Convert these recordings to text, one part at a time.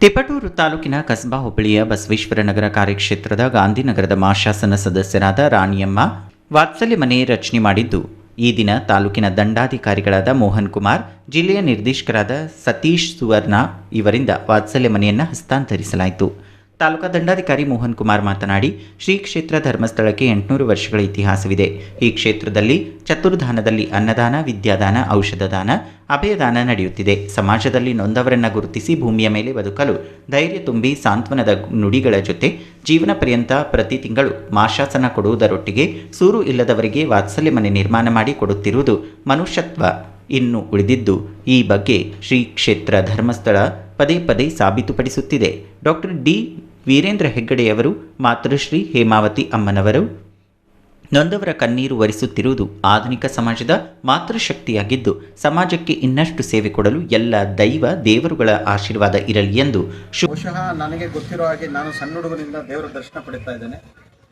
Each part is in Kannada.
ತಿಪಟೂರು ತಾಲೂಕಿನ ಕಸ್ಬಾ ಹುಬ್ಬಳ್ಳಿಯ ಬಸವೇಶ್ವರ ನಗರ ಕಾರ್ಯಕ್ಷೇತ್ರದ ಗಾಂಧಿನಗರದ ಮಾಶಾಸನ ಸದಸ್ಯರಾದ ರಾಣಿಯಮ್ಮ ವಾತ್ಸಲ್ಯ ಮನೆ ರಚನೆ ಮಾಡಿದ್ದು, ಈ ದಿನ ತಾಲೂಕಿನ ದಂಡಾಧಿಕಾರಿಗಳಾದ ಮೋಹನ್ ಕುಮಾರ್, ಜಿಲ್ಲೆಯ ನಿರ್ದೇಶಕರಾದ ಸತೀಶ್ ಸುವರ್ಣ ಇವರಿಂದ ವಾತ್ಸಲ್ಯ ಮನೆಯನ್ನು ಹಸ್ತಾಂತರಿಸಲಾಯಿತು. ತಾಲೂಕಾ ದಂಡಾಧಿಕಾರಿ ಮೋಹನ್ ಕುಮಾರ್ ಮಾತನಾಡಿ, ಶ್ರೀ ಕ್ಷೇತ್ರ ಧರ್ಮಸ್ಥಳಕ್ಕೆ ಎಂಟುನೂರು ವರ್ಷಗಳ ಇತಿಹಾಸವಿದೆ. ಈ ಕ್ಷೇತ್ರದಲ್ಲಿ ಚತುರ್ಧಾನದಲ್ಲಿ ಅನ್ನದಾನ, ವಿದ್ಯಾದಾನ, ಔಷಧದಾನ, ಅಭಯದಾನ ನಡೆಯುತ್ತಿದೆ. ಸಮಾಜದಲ್ಲಿ ನೊಂದವರನ್ನ ಗುರುತಿಸಿ ಭೂಮಿಯ ಮೇಲೆ ಬದುಕಲು ಧೈರ್ಯ ತುಂಬಿ ಸಾಂತ್ವನದ ನುಡಿಗಳ ಜೊತೆ ಜೀವನ ಪರ್ಯಂತ ಪ್ರತಿ ತಿಂಗಳು ಮಾಶಾಸನ ಕೊಡುವುದರೊಟ್ಟಿಗೆ ಸೂರು ಇಲ್ಲದವರಿಗೆ ವಾತ್ಸಲ್ಯ ಮನೆ ನಿರ್ಮಾಣ ಮಾಡಿ ಕೊಡುತ್ತಿರುವುದು ಮನುಷ್ಯತ್ವ ಇನ್ನು ಉಳಿದಿದ್ದು, ಈ ಬಗ್ಗೆ ಶ್ರೀ ಕ್ಷೇತ್ರ ಧರ್ಮಸ್ಥಳ ಪದೇ ಪದೇ ಸಾಬೀತುಪಡಿಸುತ್ತಿದೆ. Doctor D. ವೀರೇಂದ್ರ ಹೆಗ್ಗಡೆಯವರು ಮಾತೃಶ್ರೀ ಹೇಮಾವತಿ ಅಮ್ಮನವರು. ನೊಂದವರ ಕಣ್ಣೀರು ಒರೆಸುತ್ತಿರುವುದು ಆಧುನಿಕ ಸಮಾಜದ ಮಾತೃಶಕ್ತಿಯಾಗಿದ್ದು ಸಮಾಜಕ್ಕೆ ಇನ್ನಷ್ಟು ಸೇವೆ ಕೊಡಲು ಎಲ್ಲ ದೈವ ದೇವರುಗಳ ಆಶೀರ್ವಾದ ಇರಲಿ ಎಂದು ಬಹುಶಃ ನನಗೆ ಗೊತ್ತಿರೋ ಹಾಗೆ ನಾನು ಸಣ್ಣ ಹುಡುಗನಿಂದ ದೇವರ ದರ್ಶನ ಪಡಿತಾ ಇದ್ದೇನೆ.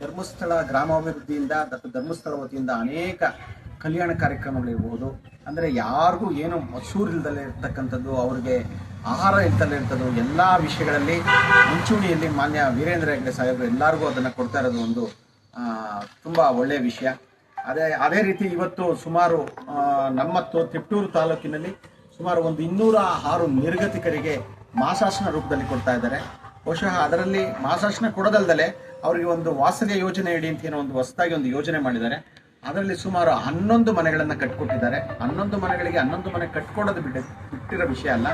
ಧರ್ಮಸ್ಥಳ ಗ್ರಾಮಾಭಿವೃದ್ಧಿಯಿಂದ ಧರ್ಮಸ್ಥಳ ವತಿಯಿಂದ ಅನೇಕ ಕಲ್ಯಾಣ ಕಾರ್ಯಕ್ರಮಗಳಿರ್ಬೋದು ಅಂದರೆ ಯಾರಿಗೂ ಏನು ಮಸೂರಿಲ್ದಲೇ ಇರ್ತಕ್ಕಂಥದ್ದು, ಅವ್ರಿಗೆ ಆಹಾರ ಇಲ್ದಲೇ ಇರ್ತದ್ದು ಎಲ್ಲ ವಿಷಯಗಳಲ್ಲಿ ಮುಂಚೂಣಿಯಲ್ಲಿ ಮಾನ್ಯ ವೀರೇಂದ್ರ ಹೆಗ್ಡೆ ಸಾಹೇಬರು ಎಲ್ಲರಿಗೂ ಅದನ್ನು ಕೊಡ್ತಾ ಇರೋದು ಒಂದು ತುಂಬ ಒಳ್ಳೆಯ ವಿಷಯ. ಅದೇ ಅದೇ ರೀತಿ ಇವತ್ತು ಸುಮಾರು ನಮ್ಮ ತಿಪ್ಟೂರು ತಾಲೂಕಿನಲ್ಲಿ ಸುಮಾರು ಒಂದು ಇನ್ನೂರ ಆರು ನಿರ್ಗತಿಕರಿಗೆ ಮಾಸಾಶನ ರೂಪದಲ್ಲಿ ಕೊಡ್ತಾ ಇದ್ದಾರೆ. ಬಹುಶಃ ಅದರಲ್ಲಿ ಮಾಸಾಶನ ಕೊಡೋದಲ್ದಲೆ ಅವರಿಗೆ ಒಂದು ವಾಸವ್ಯ ಯೋಜನೆ ಇಡಿ ಅಂತ ಏನೋ ಒಂದು ಹೊಸದಾಗಿ ಒಂದು ಯೋಜನೆ ಮಾಡಿದ್ದಾರೆ. ಅದರಲ್ಲಿ ಸುಮಾರು ಹನ್ನೊಂದು ಮನೆಗಳನ್ನು ಕಟ್ಕೊಟ್ಟಿದ್ದಾರೆ. ಹನ್ನೊಂದು ಮನೆಗಳಿಗೆ ಹನ್ನೊಂದು ಮನೆ ಕಟ್ಕೊಡೋದು ಬಿಟ್ಟು, ಬಿಟ್ಟಿರೋ ವಿಷಯ ಅಲ್ಲ.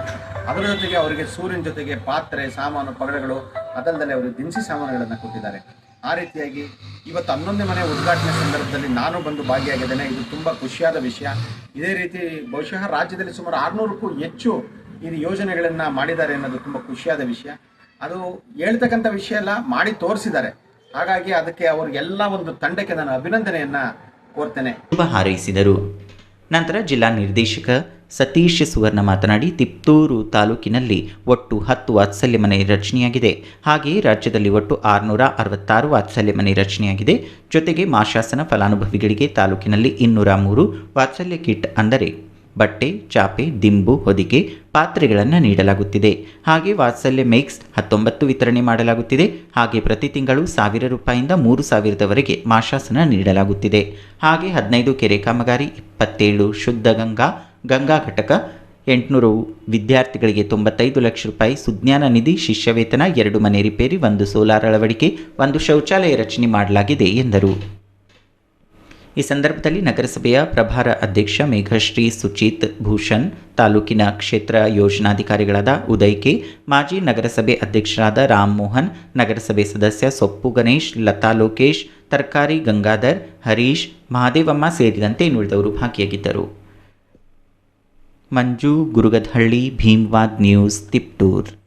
ಅದರ ಜೊತೆಗೆ ಅವರಿಗೆ ಸೂರ್ಯನ ಜೊತೆಗೆ ಪಾತ್ರೆ, ಸಾಮಾನು ಪಗಡೆಗಳು ಅದಲ್ಲದೆ ಅವರು ದಿನಸಿ ಸಾಮಾನುಗಳನ್ನು ಕೊಟ್ಟಿದ್ದಾರೆ. ಆ ರೀತಿಯಾಗಿ ಇವತ್ತು ಹನ್ನೊಂದನೇ ಮನೆ ಉದ್ಘಾಟನೆ ಸಂದರ್ಭದಲ್ಲಿ ನಾನು ಬಂದು ಭಾಗಿಯಾಗಿದ್ದೇನೆ. ಇದು ತುಂಬ ಖುಷಿಯಾದ ವಿಷಯ. ಇದೇ ರೀತಿ ಬಹುಶಃ ರಾಜ್ಯದಲ್ಲಿ ಸುಮಾರು ಆರುನೂರಕ್ಕೂ ಹೆಚ್ಚು ಇದು ಯೋಜನೆಗಳನ್ನು ಮಾಡಿದ್ದಾರೆ ಅನ್ನೋದು ತುಂಬ ಖುಷಿಯಾದ ವಿಷಯ. ಅದು ಹೇಳ್ತಕ್ಕಂಥ ವಿಷಯ ಎಲ್ಲ ಮಾಡಿ ತೋರಿಸಿದ್ದಾರೆ. ಹಾಗಾಗಿ ಅದಕ್ಕೆ ಅವ್ರಿಗೆಲ್ಲ ಒಂದು ತಂಡಕ್ಕೆ ನಾನು ಅಭಿನಂದನೆಯನ್ನ ಕೋರ್ತೇನೆ. ಶುಭ ಹಾರೈಸಿದರು. ನಂತರ ಜಿಲ್ಲಾ ನಿರ್ದೇಶಕ ಸತೀಶ್ ಸುವರ್ಣ ಮಾತನಾಡಿ, ತಿಪ್ತೂರು ತಾಲೂಕಿನಲ್ಲಿ ಒಟ್ಟು ಹತ್ತು ವಾತ್ಸಲ್ಯ ಮನೆ ರಚನೆಯಾಗಿದೆ. ಹಾಗೆಯೇ ರಾಜ್ಯದಲ್ಲಿ ಒಟ್ಟು ಆರುನೂರ ಅರವತ್ತಾರು ವಾತ್ಸಲ್ಯ ಮನೆ ರಚನೆಯಾಗಿದೆ. ಜೊತೆಗೆ ಮಾಶಾಸನ ಫಲಾನುಭವಿಗಳಿಗೆ ತಾಲೂಕಿನಲ್ಲಿ ಇನ್ನೂರ ಮೂರು ವಾತ್ಸಲ್ಯ ಕಿಟ್ ಅಂದರೆ ಬಟ್ಟೆ, ಚಾಪೆ, ದಿಂಬು, ಹೊದಿಕೆ ಪಾತ್ರೆಗಳನ್ನು ನೀಡಲಾಗುತ್ತಿದೆ. ಹಾಗೆ ವಾತ್ಸಲ್ಯ ಮೇಕ್ಸ್ ಹತ್ತೊಂಬತ್ತು ವಿತರಣೆ ಮಾಡಲಾಗುತ್ತಿದೆ. ಹಾಗೆ ಪ್ರತಿ ತಿಂಗಳು ಸಾವಿರ ರೂಪಾಯಿಂದ ಮೂರು ಸಾವಿರದವರೆಗೆ ಮಾಶಾಸನ ನೀಡಲಾಗುತ್ತಿದೆ. ಹಾಗೆ ಹದಿನೈದು ಕೆರೆ ಕಾಮಗಾರಿ, ಇಪ್ಪತ್ತೇಳು ಶುದ್ಧ ಗಂಗಾ ಗಂಗಾ ಘಟಕ, ಎಂಟುನೂರು ವಿದ್ಯಾರ್ಥಿಗಳಿಗೆ ತೊಂಬತ್ತೈದು ಲಕ್ಷ ರೂಪಾಯಿ ಸುಜ್ಞಾನ ನಿಧಿ ಶಿಷ್ಯವೇತನ, ಎರಡು ಮನೆ ರಿಪೇರಿ, ಒಂದು ಸೋಲಾರ್ ಅಳವಡಿಕೆ, ಒಂದು ಶೌಚಾಲಯ ರಚನೆ ಮಾಡಲಾಗಿದೆ ಎಂದರು. ಈ ಸಂದರ್ಭದಲ್ಲಿ ನಗರಸಭೆಯ ಪ್ರಭಾರ ಅಧ್ಯಕ್ಷ ಮೇಘಶ್ರೀ ಸುಚಿತ್ ಭೂಷಣ್, ತಾಲೂಕಿನ ಕ್ಷೇತ್ರ ಯೋಜನಾಧಿಕಾರಿಗಳಾದ ಉದಯ್ ಕೆ ಮಾಜಿ ನಗರಸಭೆ ಅಧ್ಯಕ್ಷರಾದ ರಾಮ್ ಮೋಹನ್, ನಗರಸಭೆ ಸದಸ್ಯ ಸೊಪ್ಪು ಗಣೇಶ್, ಲತಾ ಲೋಕೇಶ್, ತರಕಾರಿ ಗಂಗಾಧರ್, ಹರೀಶ್, ಮಹಾದೇವಮ್ಮ ಸೇರಿದಂತೆ ಇನ್ನುಳಿದವರು ಭಾಗಿಯಾಗಿದ್ದರು. ಮಂಜು, ಗುರುಗದಹಳ್ಳಿ, ಭೀಮ್ವಾದ್ ನ್ಯೂಸ್, ತಿಪ್ಟೂರ್.